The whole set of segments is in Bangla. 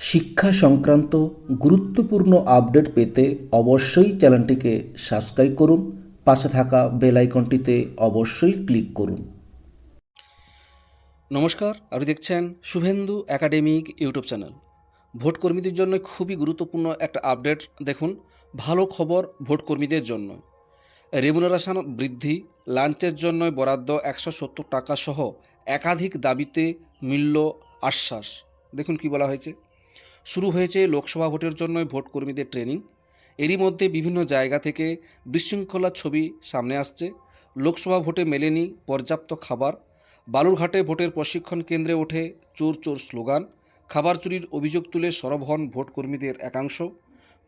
শিক্ষা সংক্রান্ত গুরুত্বপূর্ণ আপডেট পেতে অবশ্যই চ্যানেলটিকে সাবস্ক্রাইব করুন, পাশে থাকা বেল আইকনটিতে অবশ্যই ক্লিক করুন। নমস্কার, আপনি দেখছেন Suvendu academic YouTube channel. Vote কর্মীদের জন্য খুবই গুরুত্বপূর্ণ একটা আপডেট দেখুন, ভালো খবর ভোট কর্মীদের জন্য। রেমুনারেশন বৃদ্ধি, লাঞ্চের জন্য বরাদ্দ একশো সত্তর টাকা সহ একাধিক দাবিতে মিলল আশ্বাস। দেখুন কি বলা হয়েছে। শুরু হয়েছে লোকসভা ভোটের জন্য ভোট কর্মীদের ট্রেনিং। এরই মধ্যে বিভিন্ন জায়গা থেকে বিশৃঙ্খলার ছবি সামনে আসছে। লোকসভা ভোটে মেলেনি পর্যাপ্ত খাবার। বালুরঘাটে ভোটের প্রশিক্ষণ কেন্দ্রে ওঠে চোর চোর স্লোগান। খাবার চুরির অভিযোগ তুলে সরব হন ভোটকর্মীদের একাংশ।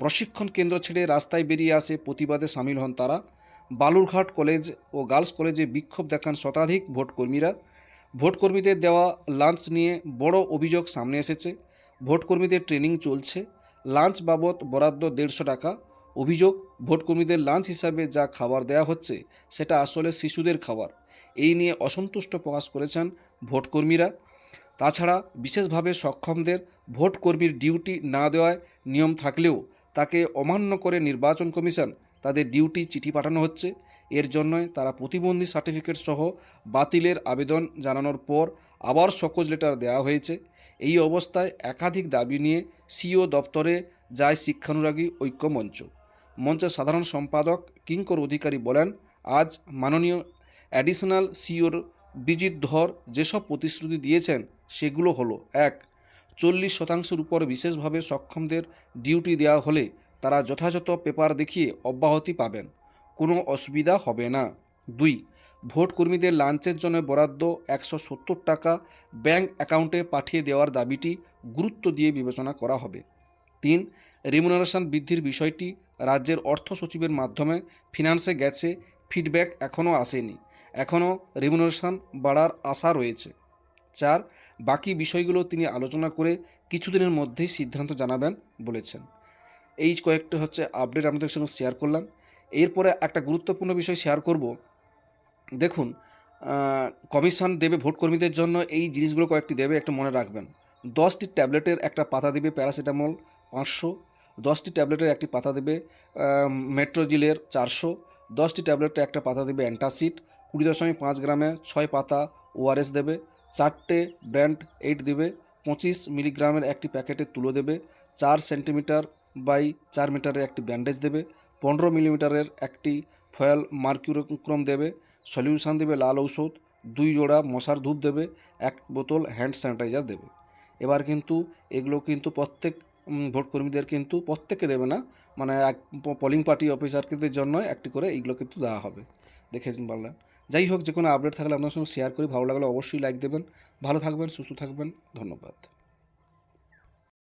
প্রশিক্ষণ কেন্দ্র ছেড়ে রাস্তায় বেরিয়ে আসে প্রতিবাদে সামিল হন তারা। বালুরঘাট কলেজ ও গার্লস কলেজে বিক্ষোভ দেখান শতাধিক ভোটকর্মীরা। ভোটকর্মীদের দেওয়া লাঞ্চ নিয়ে বড় অভিযোগ সামনে এসেছে। ভোট কর্মীদের ট্রেনিং চলছে। লাঞ্চ বাবদ বরাদ্দ দেড়শো টাকা। অভিযোগ, ভোটকর্মীদের লাঞ্চ হিসাবে যা খাবার দেওয়া হচ্ছে, সেটা আসলে শিশুদের খাবার। এই নিয়ে অসন্তুষ্ট প্রকাশ করেছেন ভোটকর্মীরা। তাছাড়া, বিশেষভাবে সক্ষমদের ভোটকর্মীর ডিউটি না দেওয়ায় নিয়ম থাকলেও তাকে অমান্য করে নির্বাচন কমিশন তাদের ডিউটি চিঠি পাঠানো হচ্ছে। এর জন্যই তারা প্রতিবন্ধী সার্টিফিকেট সহ বাতিলের আবেদন জানানোর পর আবার সকোজ লেটার দেওয়া হয়েছে। এই অবস্থায় একাধিক দাবি নিয়ে সিও দপ্তরে যায় শিক্ষানুরাগী ঐক্য মঞ্চ মঞ্চের সাধারণ সম্পাদক কিঙ্কর অধিকারী বলেন, আজ মাননীয় অ্যাডিশনাল সিওর বিজিত ধর যেসব প্রতিশ্রুতি দিয়েছেন, সেগুলো হলো, এক, চল্লিশ শতাংশের উপর বিশেষভাবে সক্ষমদের ডিউটি দেওয়া হলে তারা যথাযথ পেপার দেখিয়ে অব্যাহতি পাবেন, কোনো অসুবিধা হবে না। দুই ভোট কর্মীদের লাঞ্চের জন্য বরাদ্দ একশো সত্তর টাকা ব্যাংক অ্যাকাউন্টে পাঠিয়ে দেওয়ার দাবিটি গুরুত্ব দিয়ে বিবেচনা করা হবে। তিন, রেমুনারেশন বৃদ্ধির বিষয়টি রাজ্যের অর্থ সচিবের মাধ্যমে ফিনান্সে গেছে, ফিডব্যাক এখনও আসেনি। এখনও রেমুনারেশন বাড়ার আশা রয়েছে। চার, বাকি বিষয়গুলো তিনি আলোচনা করে কিছুদিনের মধ্যেই সিদ্ধান্ত জানাবেন বলেছেন। এই কয়েকটা হচ্ছে আপডেট আপনাদের সঙ্গে শেয়ার করলাম। এরপরে একটা গুরুত্বপূর্ণ বিষয় শেয়ার করব। দেখুন কমিশন দেবে ভোট কর্মীদের জন্য, এই জিনিসগুলো কয়েকটি দেবে, একটু মনে রাখবেন। দশটি ট্যাবলেটের একটা পাতা দেবে প্যারাসিটামল পাঁচশো, দশটি ট্যাবলেটের একটি পাতা দেবে মেট্রোজিলের চারশো, দশটি ট্যাবলেটের একটা পাতা দেবে অ্যান্টাসিড, কুড়ি দশমিক পাঁচ গ্রামে ছয় পাতা ওআরএস দেবে, চারটে ব্র্যান্ড এইট দেবে, পঁচিশ মিলিগ্রামের একটি প্যাকেটে তুলো দেবে, চার সেন্টিমিটার বাই চার মিটারের একটি ব্যান্ডেজ দেবে, পনেরো মিলিমিটারের একটি ফয়েল মার্কিউরোক্রম দেবে সলিউশন দেবে লাল ঔষধ দুই জোড়া মশার ধূপ দেবে এক বোতল হ্যান্ড স্যানিটাইজার দেবে। এবার কিন্তু এগুলো কিন্তু প্রত্যেক উম, ভোট কর্মীদের কিন্তু প্রত্যেককে দেবে না। মানে এক পোলিং পার্টি অফিসারদের জন্য একটি করে এইগুলো কিন্তু দেওয়া হবে। দেখে পারলেন যাই হোক যে কোনো আপডেট থাকলে আপনার সঙ্গে শেয়ার করি। ভালো লাগলে অবশ্যই লাইক দেবেন। ভালো থাকবেন সুস্থ থাকবেন। ধন্যবাদ।